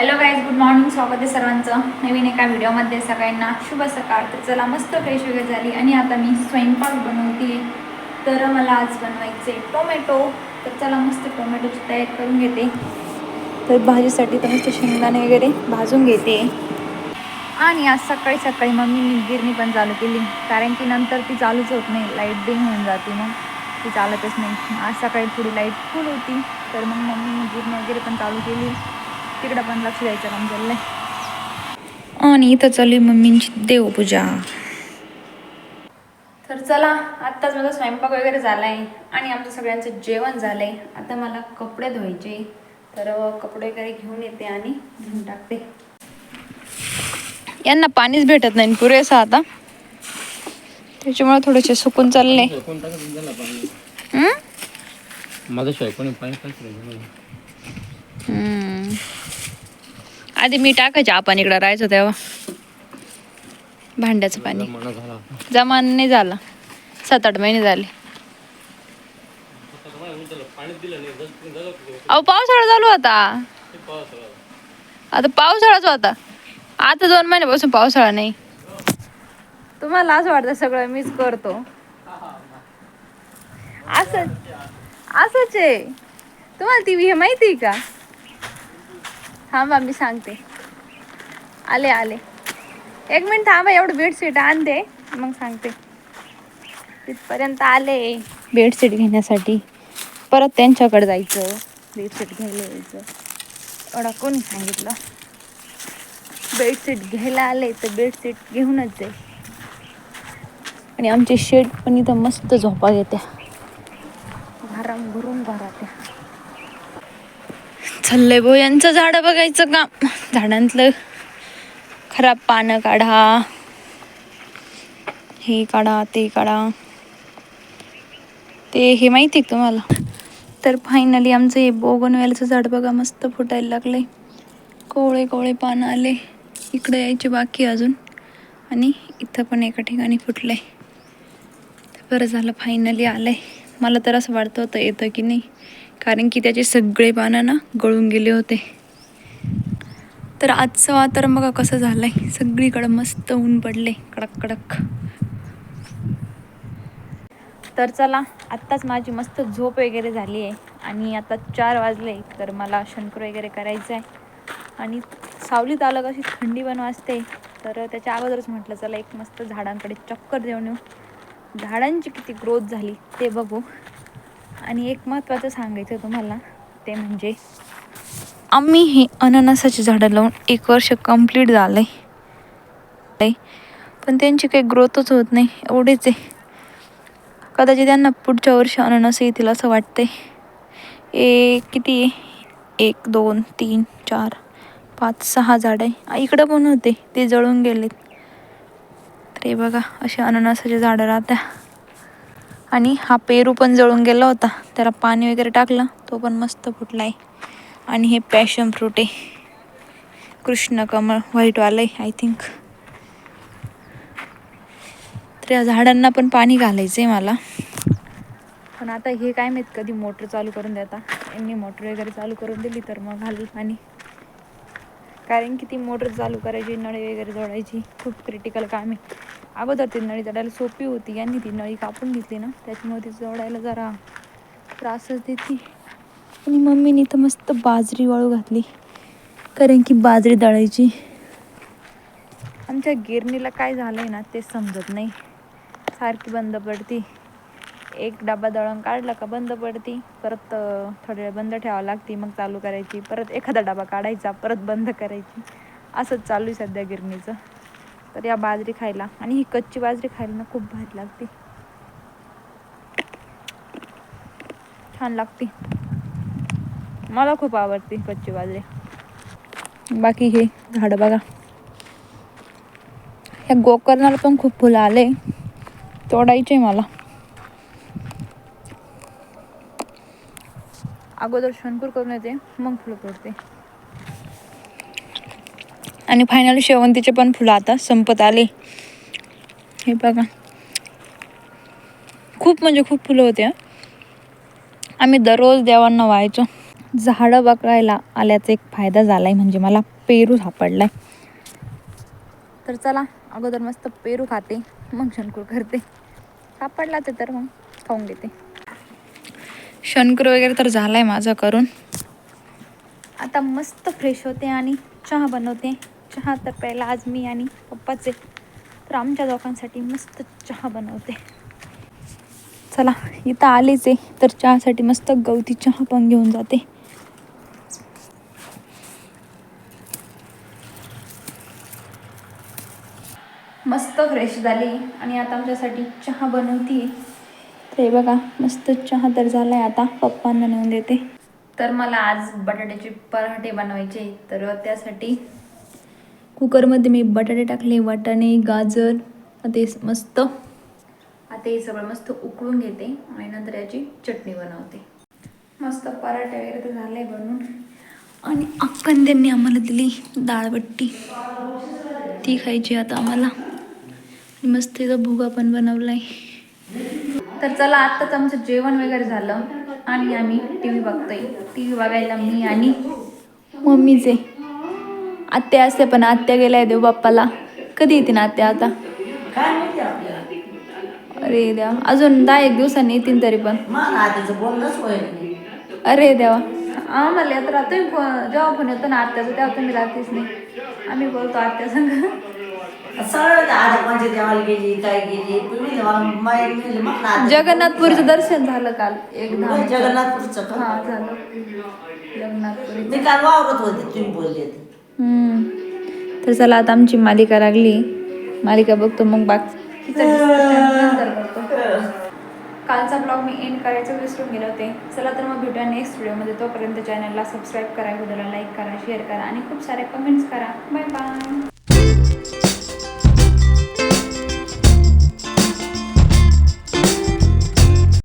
Hello guys good morning स्वागत आहे सर्वांचं. नवीन एका व्हिडिओमध्ये सगळ्यांना शुभ सकाळ. तर चला मस्त फ्रेश वगैरे झाली. आणि आता मी स्वयंपाक बनवते तर मला आज बनवायचे टोमॅटो. तर चला मस्त टोमॅटोची तयारी करून घेते. तर भाजीसाठी तर मस्त शेंगदाणे वगैरे भाजून घेते. आणि आज सकाळी सकाळी मम्मीनी गिरणी पण चालू केली. कारण की नंतर ती चालूच होत नाही. लाइट बिंग होऊन जाते मग. ती चालतच नाही. आज सकाळी थोडी लाइट फुल होती. तर मग मम्मीने गिरणी वगैरे पण चालू केली. तिकडं पण लक्ष द्यायचं काम चाललंय. आणि इथं चालू आहे मम्मींची देवपूजा. तर चला आत्ताच माझा स्वयंपाक वगैरे झाला आहे आणि आमचं सगळ्यांचं जेवण झालं आहे आता मला कपडे धुवायचे तर कपडे वगैरे घेऊन येते आणि धुवून टाकते. यांना पाणीच भेटत नाही पुरेसं आता. त्याच्यामुळे थोडेसे सुकून चालले. कोण आधी मी टाकायचे आपण इकडं राहायचो तेव्हा. भांड्याचं पाणी. जमान नाही झाला. सात आठ महिने झाले. अहो पावसाळा चालू होता. आता पावसाळाच होता. आता दोन महिन्यापासून पावसाळा नाही. तुम्हाला असं वाटतं सगळं मीच करतो. असं असंच आहे. तुम्हाला ती हे माहिती आहे का? थांबा मी सांगते. आले आले. एक मिनिट थांबा एवढं बेडशीट आणते मग सांगते. तिथपर्यंत आले. बेडशीट घेण्यासाठी. परत त्यांच्याकडे जायचं. बेडशीट घ्यायला यायचं. एवढा कोणी सांगितलं? बेडशीट घ्यायला आले तर बेडशीट घेऊनच जाईल. आणि आमचे शेड पण इथं मस्त झोपा घेत्या. घराम भरून घरात. चाललंय भाऊ यांचं झाडं बघायचं काम झाडांतलं खराब पानं काढा. हे काढा ते काढा. ते हे माहिती आहे का तुम्हाला? तर फायनली आमचं हे बोगनवेलचं झाड बघा मस्त फुटायला लागलंय. कोवळे कोवळे पानं आले. इकडे यायचे बाकी अजून. आणि इथं पण एका ठिकाणी फुटलंय. आहे बरं झालं फायनली आलंय. मला तर असं वाटतं होतं येतं की नाही? कारण की त्याचे सगळे पानं ना गळून गेले होते. तर आजचं वातावरण बघा कसं झालंय. सगळीकडं मस्त ऊन पडले. कडक कडक. तर चला आत्ताच माझी मस्त झोप वगैरे झाली आहे. आणि आता चार वाजले तर मला शंकर वगैरे करायचं आहे. आणि सावलीत आलं कशी थंडी पण वाजते. तर त्याच्या अगोदरच म्हटलं चला एक मस्त झाडांकडे चक्कर देऊन येऊ. झाडांची किती ग्रोथ झाली ते बघू. आणि एक महत्त्वाचं सांगायचं तुम्हाला ते म्हणजे आम्ही हे अननसाची झाडं लावून एक वर्ष कंप्लीट झालं आहे पण त्यांची काही ग्रोथच होत नाही एवढेच आहे. कदाचित त्यांना पुढच्या वर्षी अननस येतील असं वाटतंय. ए किती आहे? एक दोन तीन चार पाच सहा झाड आहे. इकडं पण होते ते जळून गेलेत. तर हे बघा असे अननसाचे झाडं राहत्या. आणि हा पेरू पण जळून गेला होता. त्याला पाणी वगैरे टाकलं. तो पण मस्त फुटला आहे आणि हे पॅशन फ्रूट आहे. कृष्ण कमळ व्हाईटवालं आहे आय थिंक तर या झाडांना पण पाणी घालायचं आहे मला. पण आता हे काय माहीत कधी मोटर चालू करून देता. यांनी मोटर वगैरे चालू करून दिली तर मग घालू पाणी कारण की ती मोटर चालू करायची नळी वगैरे जोडायची. खूप क्रिटिकल काम आहे. अगोदर ती नळी जोडायला सोपी होती. यांनी ती नळी कापून घेतली ना. त्याच्यामुळे ती जोडायला जरा त्रासच देते. आणि मम्मीने तर मस्त बाजरी वाळू घातली. कारण की बाजरी दळायची. आमच्या गिरणीला काय झालं आहे ना ते समजत नाही. सारखी बंद पडती. एक डबा दळण काढला का बंद पडती. परत थोडे थोड्या वेळ बंद ठेवावं लागते मग चालू करायची. परत एखादा डबा काढायचा परत बंद करायची. असंच चालू आहे सध्या गिरणीचं. तर या बाजरी खायला. आणि ही कच्ची बाजरी खायला ना खूप भारी लागते. छान लागते. मला खूप आवडते कच्ची बाजरी. बाकी हे झाडं बघा. ह्या गोकर्णाला पण खूप फुलं आले. तोडायचे मला. अगोदर शनपूर करून येते मग फुलं तोडते. आणि फायनली शेवंतीचे पण फुलं आता संपत आले. हे बघा. खूप म्हणजे खूप फुलं होते आम्ही दररोज देवांना व्हायचो. झाडं बघायला आल्याचा एक फायदा झाला आहे म्हणजे मला पेरू सापडला आहे तर चला अगोदर मस्त पेरू खाते मग शनकूर करते. सापडला ते तर मग खाऊन घेते. शंकर वगैरे तर झाला आहे माझा करून. आता मस्त फ्रेश होते आणि चहा बनवते. चहा तर प्यायला आज मी आणि पप्पाचे. तर आमच्या दोघांसाठी मस्त चहा बनवते. चला इथं आलेच आहे. तर चहासाठी मस्त गवती चहा पण घेऊन जाते. मस्त फ्रेश झाली आणि आता आमच्यासाठी चहा बनवते ते बघा मस्त चहा तर झाला आहे आता पप्पांना नेऊन देते. तर मला आज बटाट्याचे पराठे बनवायचे तर त्यासाठी कुकरमध्ये मी बटाटे टाकले वाटाणे गाजर ते मस्त आता हे सगळं मस्त उकळून घेते आणि नंतर याची चटणी बनवते. मस्त पराठे वगैरे तर झाले बनवून. आणि अक्कन त्यांनी आम्हाला दिली डाळबट्टी. ती खायची आता आम्हाला. आणि मस्त इथं भुगा पण बनवला आहे तर चला आत्ताच आमचं जेवण वगैरे झालं आणि आम्ही टी व्ही बघतोय. टी व्ही बघायला मी आणि मम्मीचे. आत्या असते पण आत्या गेल्या देव बाप्पाला. कधी येते ना आत्या आता? काय अरे देवा अजून दहा एक दिवसांनी येतील तरी पण. अरे देवा. आम्हाला येत राहतो तुम्ही जेव्हा फोन येतो ना आत्याचं तेव्हा तुम्ही राहतेच नाही. आम्ही बोलतो आत्या संग. देवाला गेली काय गेली. मग ना जगन्नाथपुरीचं दर्शन झालं काल एकदा. जगन्नाथपूरचं का हा झालं. जगन्नाथपुरी. मी काल वावरत होते तुम्ही बोलले ते हम्म. तर चला आता आमची मालिका लागली. मालिका बघतो मग करतो कालचा ब्लॉग मी एंड करायचं विसरून गेले होते. चला तर मग भेटूया नेक्स्ट व्हिडिओमध्ये तोपर्यंत चॅनलला सबस्क्राईब करा व्हिडिओला लाईक करा शेअर करा आणि खूप सारे कमेंट्स करा. Bye bye